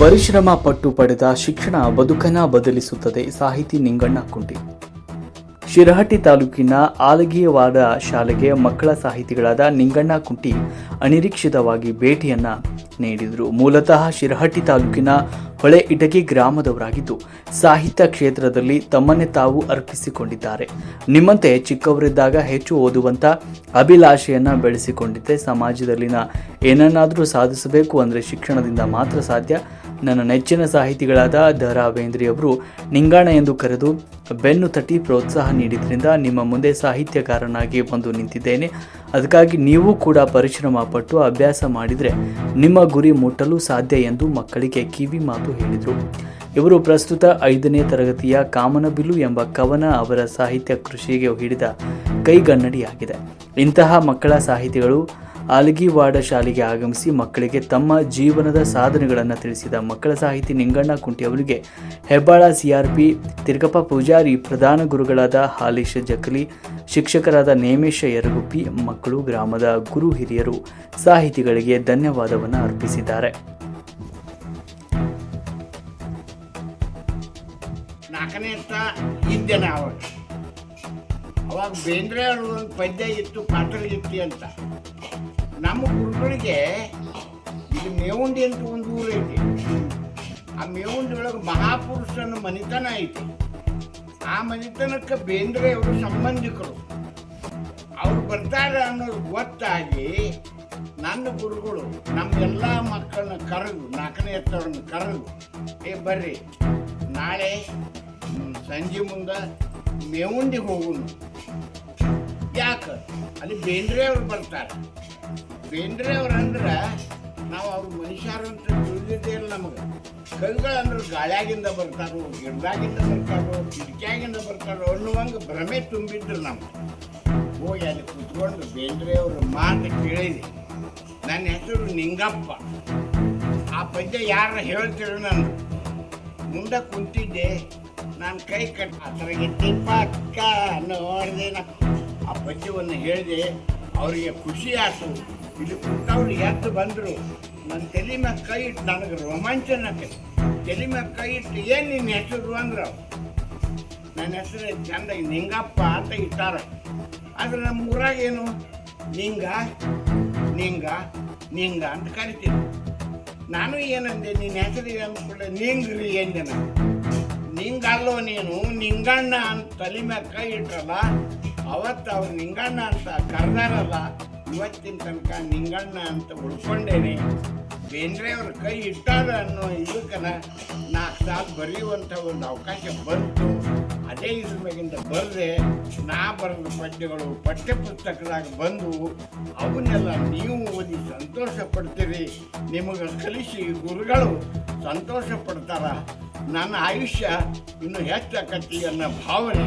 ಪರಿಶ್ರಮ ಪಟ್ಟು ಪಡೆದ ಶಿಕ್ಷಣ ಬದುಕನ್ನ ಬದಲಿಸುತ್ತದೆ. ಸಾಹಿತಿ ನಿಂಗಣ್ಣ ಕುಂಟಿ. ಶಿರಹಟ್ಟಿ ತಾಲೂಕಿನ ಆಲಗಿಯವಾಡ ಶಾಲೆಗೆ ಮಕ್ಕಳ ಸಾಹಿತಿಗಳಾದ ನಿಂಗಣ್ಣ ಕುಂಟಿ ಅನಿರೀಕ್ಷಿತವಾಗಿ ಭೇಟಿಯನ್ನ ನೀಡಿದರು. ಮೂಲತಃ ಶಿರಹಟ್ಟಿ ತಾಲೂಕಿನ ಹೊಳೆ ಇಟಗಿ ಗ್ರಾಮದವರಾಗಿದ್ದು, ಸಾಹಿತ್ಯ ಕ್ಷೇತ್ರದಲ್ಲಿ ತಮ್ಮನ್ನೇ ತಾವು ಅರ್ಪಿಸಿಕೊಂಡಿದ್ದಾರೆ. ನಿಮ್ಮಂತೆ ಚಿಕ್ಕವರಿದ್ದಾಗ ಹೆಚ್ಚು ಓದುವಂತ ಅಭಿಲಾಷೆಯನ್ನು ಬೆಳೆಸಿಕೊಂಡಿದ್ದೆ. ಸಮಾಜದಲ್ಲಿನ ಏನನ್ನಾದರೂ ಸಾಧಿಸಬೇಕು ಅಂದರೆ ಶಿಕ್ಷಣದಿಂದ ಮಾತ್ರ ಸಾಧ್ಯ. ನನ್ನ ನೆಚ್ಚಿನ ಸಾಹಿತಿಗಳಾದ ದ ರಾ ಬೇಂದ್ರೆಯವರು ನಿಂಗಾಣ ಎಂದು ಕರೆದು ಬೆನ್ನು ತಟ್ಟಿ ಪ್ರೋತ್ಸಾಹ ನೀಡಿದ್ರಿಂದ ನಿಮ್ಮ ಮುಂದೆ ಸಾಹಿತ್ಯಕಾರನಾಗಿ ಬಂದು ನಿಂತಿದ್ದೇನೆ. ಅದಕ್ಕಾಗಿ ನೀವು ಕೂಡ ಪರಿಶ್ರಮ ಪಟ್ಟು ಅಭ್ಯಾಸ ಮಾಡಿದರೆ ನಿಮ್ಮ ಗುರಿ ಮುಟ್ಟಲು ಸಾಧ್ಯ ಎಂದು ಮಕ್ಕಳಿಗೆ ಕಿವಿ ಮಾತು ಹೇಳಿದರು. ಇವರು ಪ್ರಸ್ತುತ ಐದನೇ ತರಗತಿಯ ಕಾಮನಬಿಲು ಎಂಬ ಕವನ ಅವರ ಸಾಹಿತ್ಯ ಕೃಷಿಗೆ ಹಿಡಿದ ಕೈಗನ್ನಡಿಯಾಗಿದೆ. ಇಂತಹ ಮಕ್ಕಳ ಸಾಹಿತಿಗಳು ಆಲಗಿವಾಡ ಶಾಲೆಗೆ ಆಗಮಿಸಿ ಮಕ್ಕಳಿಗೆ ತಮ್ಮ ಜೀವನದ ಸಾಧನೆಗಳನ್ನು ತಿಳಿಸಿದ ಮಕ್ಕಳ ಸಾಹಿತಿ ನಿಂಗಣ್ಣ ಕುಂಟಿ ಅವರಿಗೆ ಹೆಬ್ಬಾಳ ಸಿಆರ್ಪಿ ತಿರುಗಪ್ಪ ಪೂಜಾರಿ, ಪ್ರಧಾನ ಗುರುಗಳಾದ ಹಾಲೇಶ ಜಕಲಿ, ಶಿಕ್ಷಕರಾದ ನೇಮೇಶ ಯರಗುಪ್ಪಿ, ಮಕ್ಕಳು ಗ್ರಾಮದ ಗುರು ಹಿರಿಯರು ಸಾಹಿತಿಗಳಿಗೆ ಧನ್ಯವಾದವನ್ನು ಅರ್ಪಿಸಿದ್ದಾರೆ. ನಾಲ್ಕನೇ ಅಂತ ಅವಾಗ ಬೇಂದ್ರೆ ಅವ್ರ ಒಂದು ಪದ್ಯ ಇತ್ತು ಪಾತ್ರಗಿತ್ತಿ ಅಂತ. ನಮ್ಮ ಗುರುಗಳಿಗೆ ಇದು ಮೇವುಂಡಿ ಅಂತ ಒಂದು ಊರು ಆ ಮೇವುಂಡಿ ಒಳಗೆ ಮಹಾಪುರುಷನ ಮನಿತನ ಐತಿ. ಆ ಮನಿತನಕ್ಕೆ ಬೇಂದ್ರೆ ಅವರು ಸಂಬಂಧಿಕರು. ಅವ್ರು ಬರ್ತಾರೆ ಅನ್ನೋದು ಗೊತ್ತಾಗಿ ನನ್ನ ಗುರುಗಳು ನಮ್ಮೆಲ್ಲ ಮಕ್ಕಳನ್ನ ಕರೆದು, ನಾಲ್ಕನೇ ಎತ್ತವ್ರನ್ನ ಕರೆದು, ಏ, ಬರ್ರಿ. ನಾಳೆ ಸಂಜೆ ಮುಂದೆ ಮೇವುಂಡಿಗೆ ಹೋಗುನು. ಯಾಕೆ? ಅಲ್ಲಿ ಬೇಂದ್ರೆ ಅವ್ರು ಬರ್ತಾರೆ. ಬೇಂದ್ರೆ ಅವ್ರು ಅಂದ್ರೆ ನಾವು ಅವ್ರ ಮನುಷ್ಯರು ಅಂತ ತಿಳಿದಿದ್ದೇ ಇಲ್ಲ ನಮಗೆ. ಕವಿಗಳಂದ್ರೆ ಗಾಳಿಯಾಗಿಂದ ಬರ್ತಾರೋ, ಗಿಡದಾಗಿಂದ ಬರ್ತಾರೋ, ಕಿಟಕಿಯಾಗಿಂದ ಬರ್ತಾರೋ ಅನ್ನುವಂಗೆ ಭ್ರಮೆ ತುಂಬಿದ್ರು ನಮ್ಗೆ. ಹೋಗಿ ಅಲ್ಲಿ ಕುತ್ಕೊಂಡು ಬೇಂದ್ರೆ ಮಾತು ಕೇಳಿದೆ. ನನ್ನ ಹೆಸರು ನಿಂಗಪ್ಪ. ಆ ಪದ್ಯ ಯಾರ ಹೇಳ್ತೀರ ನಾನು? ಮುಂದೆ ಕುಂತಿದ್ದೆ, ನಾನು ಕೈ ಕಟ್ಟ ಆ ಥರ ಎತ್ತಿ ಪಕ್ಕ ಆ ಪದ್ಯವನ್ನು ಹೇಳಿದೆ ಅವರಿಗೆ ಖುಷಿ ಆಯ್ತು ಇಲ್ಲಿ ಕೊಟ್ಟವ್ರು ಎದ್ದು ಬಂದರು? ನನ್ನ ತಲೆ ಮ್ಯಾಗ ಕೈ ಇಟ್ಟು ನನಗೆ ರೋಮಾಂಚನಕ್ಕೆ ತಲೆ ಮ್ಯಾಗ ಕೈ ಇಟ್ಟು ಏನು ನಿನ್ನ ಹೆಸರು ಅಂದ್ರೆ. ನನ್ನ ಹೆಸರು ಚಂದ ನಿಂಗಪ್ಪ ಅಂತ ಇಟ್ಟಾರ. ಆದ್ರೆ ನಮ್ಮ ಊರಾಗ ಏನು? ನಿಂಗ ನಿಂಗ ನಿಂಗ ಅಂತ ಕರಿತೀನಿ ನಾನು ಏನಂದೆ ನಿನ್ನ ಹೆಸರು ಅಂದ್ಕೊಳ್ಳೆ ನಿಂಗ್ರಿ ಎಂದೆ ನಾನು. ನಿಂಗಲ್ಲೋ ನೀನು? ನಿಂಗಣ್ಣ ಅಂತ ತಲೆ ಮ್ಯಾಗ ಕೈ ಇಟ್ರಲ್ಲ? ಅವತ್ತು ಅವ್ರು ನಿಂಗಣ್ಣ ಅಂತ ಕರ್ದಾರಲ್ಲ, ಇವತ್ತಿನ ತನಕ ನಿಂಗಣ್ಣ ಅಂತ ಉಳ್ಕೊಂಡೇನೆ. ಬೇಂದ್ರೆ ಅವ್ರ ಕೈ ಇಟ್ಟಾರ ಅನ್ನೋ ಇದಕ್ಕನ ನಾಲ್ಕು ಸಾಲು ಬರೆಯುವಂಥ ಒಂದು ಅವಕಾಶ ಬಂತು. ಅದೇ ಇದ್ರ ಬರೆದೆ ನಾ ಬರೆದ ಪದ್ಯಗಳು ಪಠ್ಯ ಪುಸ್ತಕದಾಗ ಬಂದು ಅವನ್ನೆಲ್ಲ ನೀವು ಓದಿ ಸಂತೋಷ ಪಡ್ತೀರಿ. ನಿಮಗೆ ಕಲಿಸಿ ಗುರುಗಳು ಸಂತೋಷ ಪಡ್ತಾರ. ನನ್ನ ಆಯುಷ್ಯ ಇನ್ನು ಹೆಚ್ಚಾಕತಿ ಅನ್ನೋ ಭಾವನೆ.